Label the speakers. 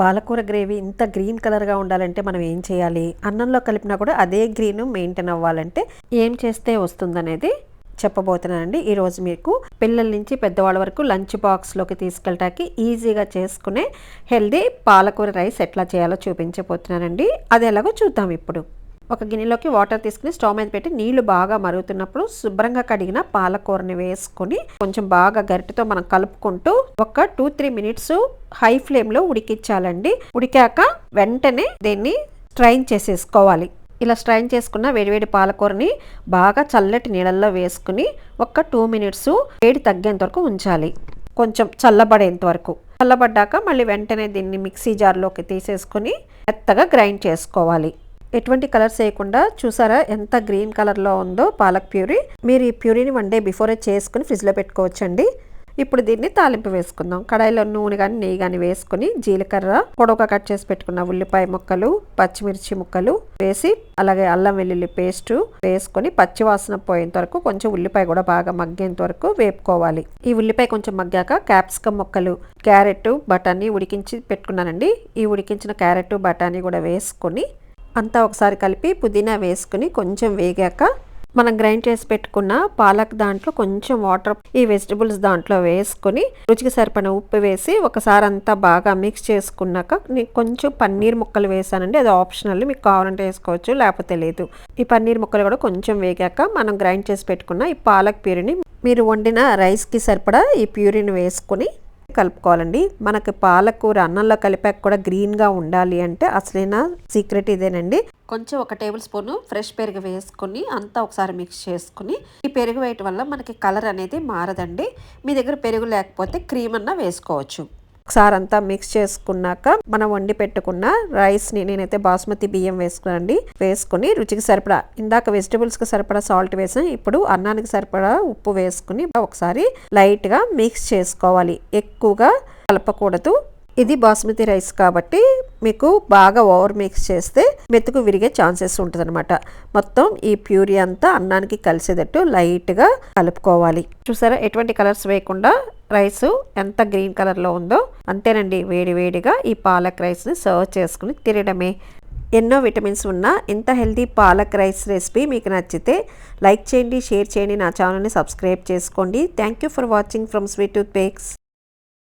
Speaker 1: పాలకూర గ్రేవీ ఇంత గ్రీన్ కలర్గా ఉండాలంటే మనం ఏం చేయాలి? అన్నంలో కలిపినా కూడా అదే గ్రీన్ మెయింటైన్ అవ్వాలంటే ఏం చేస్తే వస్తుందనేది చెప్పబోతున్నానండి. ఈరోజు మీకు పిల్లల నుంచి పెద్దవాళ్ళ వరకు లంచ్ బాక్స్లోకి తీసుకెళ్ళటానికి ఈజీగా చేసుకునే హెల్దీ పాలకూర రైస్ ఎట్లా చేయాలో చూపించబోతున్నానండి. అది ఎలాగో చూద్దాం ఇప్పుడు. ఒక గిన్నెలోకి వాటర్ తీసుకుని స్టవ్ మీద పెట్టి నీళ్ళు బాగా మరుగుతున్నప్పుడు శుభ్రంగా కడిగిన పాలకూరని వేసుకొని కొంచెం బాగా గరిటతో మనం కలుపుకుంటూ ఒక టూ త్రీ మినిట్స్ హై ఫ్లేమ్లో ఉడికించాలండి. ఉడికాక వెంటనే దీన్ని స్ట్రైన్ చేసేసుకోవాలి. ఇలా స్ట్రైన్ చేసుకున్న వేడివేడి పాలకూరని బాగా చల్లటి నీళ్ళల్లో వేసుకుని ఒక టూ మినిట్స్ వేడి తగ్గేంత వరకు ఉంచాలి. కొంచెం చల్లబడేంత వరకు. చల్లబడ్డాక మళ్ళీ వెంటనే దీన్ని మిక్సీ జార్లోకి తీసేసుకుని మెత్తగా గ్రైండ్ చేసుకోవాలి. ఎటువంటి కలర్స్ వేయకుండా చూసారా? ఎంత గ్రీన్ కలర్లో ఉందో పాలక్ ప్యూరీ. మీరు ఈ ప్యూరీని వన్ డే బిఫోరే చేసుకుని ఫ్రిడ్జ్లో పెట్టుకోవచ్చండి. ఇప్పుడు దీన్ని తాలింపు వేసుకుందాం. కడాయిలో నూనె కానీ నెయ్యి కానీ వేసుకుని జీలకర్ర పొడవుగా కట్ చేసి పెట్టుకున్న ఉల్లిపాయ ముక్కలు పచ్చిమిర్చి ముక్కలు వేసి అలాగే అల్లం వెల్లుల్లి పేస్ట్ వేసుకొని పచ్చి వాసన పోయేంత వరకు కొంచెం ఉల్లిపాయ కూడా బాగా మగ్గేంత వరకు వేపుకోవాలి. ఈ ఉల్లిపాయ కొంచెం మగ్గాక క్యాప్సికమ్ ముక్కలు క్యారెట్ బఠానీ ఉడికించి పెట్టుకున్నానండి. ఈ ఉడికించిన క్యారెట్ బఠానీ కూడా వేసుకొని అంతా ఒకసారి కలిపి పుదీనా వేసుకుని కొంచెం వేగాక మనం గ్రైండ్ చేసి పెట్టుకున్న పాలక్ దాంట్లో కొంచెం వాటర్ ఈ వెజిటబుల్స్ దాంట్లో వేసుకొని రుచికి సరిపడిన ఉప్పు వేసి ఒకసారి అంతా బాగా మిక్స్ చేసుకున్నాక నేను కొంచెం పన్నీర్ ముక్కలు వేసానండి. అది ఆప్షనల్ మీకు కావాలంటే వేసుకోవచ్చు లేకపోతే లేదు. ఈ పన్నీర్ ముక్కలు కూడా కొంచెం వేగాక మనం గ్రైండ్ చేసి పెట్టుకున్న ఈ పాలక్ ప్యూరిని మీరు వండిన రైస్కి సరిపడా ఈ ప్యూరిని వేసుకొని కలుపుకోవాలండి. మనకి పాలకూర అన్నంలో కలిపాక కూడా గ్రీన్గా ఉండాలి అంటే అసలైన సీక్రెట్ ఇదేనండి. కొంచెం ఒక టేబుల్ స్పూన్ ఫ్రెష్ పెరుగు వేసుకొని అంతా ఒకసారి మిక్స్ చేసుకుని ఈ పెరుగు వేయటం వల్ల మనకి కలర్ అనేది మారదండి. మీ దగ్గర పెరుగు లేకపోతే క్రీమ్ అన్న వేసుకోవచ్చు. ఒకసారి అంతా మిక్స్ చేసుకున్నాక మనం వండి పెట్టుకున్న రైస్ని నేనైతే బాస్మతి బియ్యం వేసుకున్నానండి. వేసుకుని రుచికి సరిపడా ఇందాక వెజిటబుల్స్కి సరిపడా సాల్ట్ వేసాం ఇప్పుడు అన్నానికి సరిపడా ఉప్పు వేసుకుని ఒకసారి లైట్గా మిక్స్ చేసుకోవాలి. ఎక్కువగా కలపకూడదు. ఇది బాస్మతి రైస్ కాబట్టి మీకు బాగా ఓవర్ మిక్స్ చేస్తే మెతుకు విరిగే ఛాన్సెస్ ఉంటుందన్నమాట. మొత్తం ఈ ప్యూరీ అంతా అన్నానికి కలిసేటట్టు లైట్గా కలుపుకోవాలి. చూసారా ఎటువంటి కలర్స్ వేయకుండా రైస్ ఎంత గ్రీన్ కలర్లో ఉందో? అంతేనండి వేడివేడిగా ఈ పాలక్ రైస్ని సర్వ్ చేసుకుని తినడమే. ఎన్నో విటమిన్స్ ఉన్న ఇంత హెల్తీ పాలక్ రైస్ రెసిపీ మీకు నచ్చితే లైక్ చేయండి షేర్ చేయండి నా ఛానల్ని సబ్స్క్రైబ్ చేసుకోండి. Thank you for watching from sweet tooth bakes